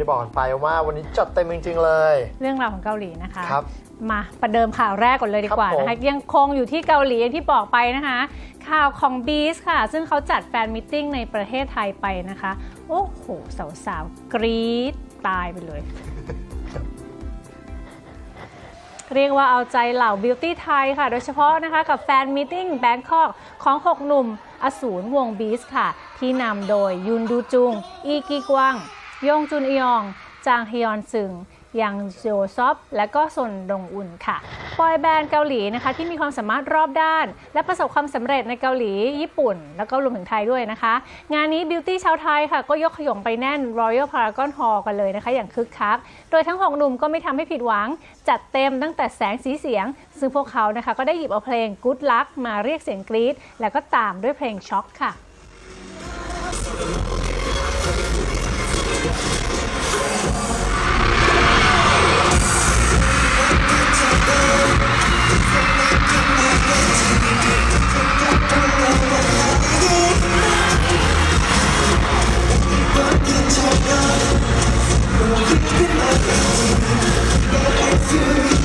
ได้บอกกันไปว่าวันนี้จัดเต็มจริงๆเลย เรื่องราวของเกาหลีนะคะครับมาประเดิมข่าวแรกก่อนเลยดีกว่าครับผมนะคะยังคงอยู่ที่เกาหลีอย่างที่บอกไปนะคะ ข่าวของ b ีสค่ะ ซึ่งเขาจัดแฟนมิทติ้งในประเทศไทยไปนะคะ โอ้โห สาวๆ กรี๊ดตายไปเลย เรียกว่าเอาใจเหล่าบิวตี้ไทยค่ะ โดยเฉพาะนะคะกับแฟนมิทติ้งแบงคอกของ 6 หนุ่ม อสูรวงบีสค่ะ ที่นำโดยยุนดูจุง อีกีกวาง ยงจุนอียอง จางฮยอนซึงยังโจซอปและก็ซนดงอุ่นค่ะบอยแบนด์เกาหลีนะคะที่มีความสามารถรอบด้าน และประสบความสำเร็จในเกาหลี ญี่ปุ่น แล้วก็รวมถึงไทยด้วยนะคะ งานนี้บิวตี้ชาวไทยค่ะ ก็ยกขยงไปแน่น Royal Paragon Hall กันเลยนะคะ อย่างคึกคัก โดยทั้งหกหนุ่มก็ไม่ทำให้ผิดหวัง จัดเต็มตั้งแต่แสงสีเสียง ซึ่งพวกเขานะคะก็ได้หยิบเอาเพลง Good Luck มาเรียกเสียงกรี๊ดแล้วก็ตามด้วยเพลงช็อคค่ะ You're my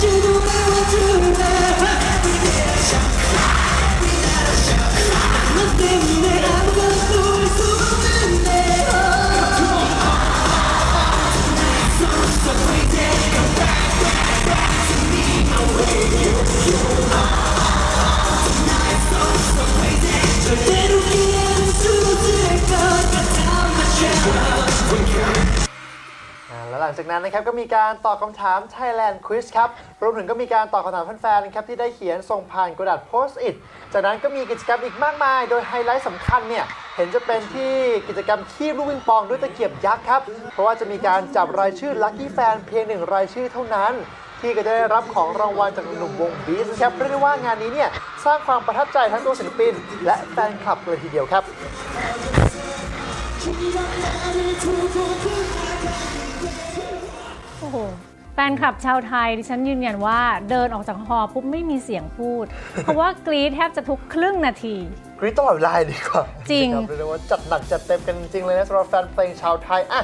心都被我支配。 ลังจากนั้นนะครับก็มีการตอบคำถาม Thailand Quiz ครับรวมถึงก็มีการตอบคำถามแฟนๆนะครับที่ได้เขียนส่งผ่านกระดาษ Post-it จากนั้นก็มีกิจกรรมอีกมากมาย โดยไฮไลท์สำคัญเนี่ยเห็นจะเป็นที่กิจกรรมคีบลูกวิงปองด้วยตะเกียบยักษ์ครับเพราะว่าจะมีการจับรายชื่อ Lucky Fan เพียงหนึ่งรายชื่อเท่านั้นที่ก็จะได้รับของรางวัลจากหนุ่มวงบีสครับเรียกได้ว่างานนี้เนี่ยสร้างความประทับใจทั้งตัวศิลปิน และแฟนคลับเลยทีเดียวครับ โอ้โหแฟนคลับชาวไทยดิฉันยืนยันว่าเดินออกจากฮอลล์ปุ๊บไม่มีเสียงพูด เพราะว่ากรี๊ดแทบจะทุกครึ่งนาที กรี๊ดตลอดเวลาดีกว่าจริง นะคบเรียกได้ว่าจัดหนักจัดเต็มกันจริงๆเลยนะสำหรับแฟนเพลงชาวไทยอะ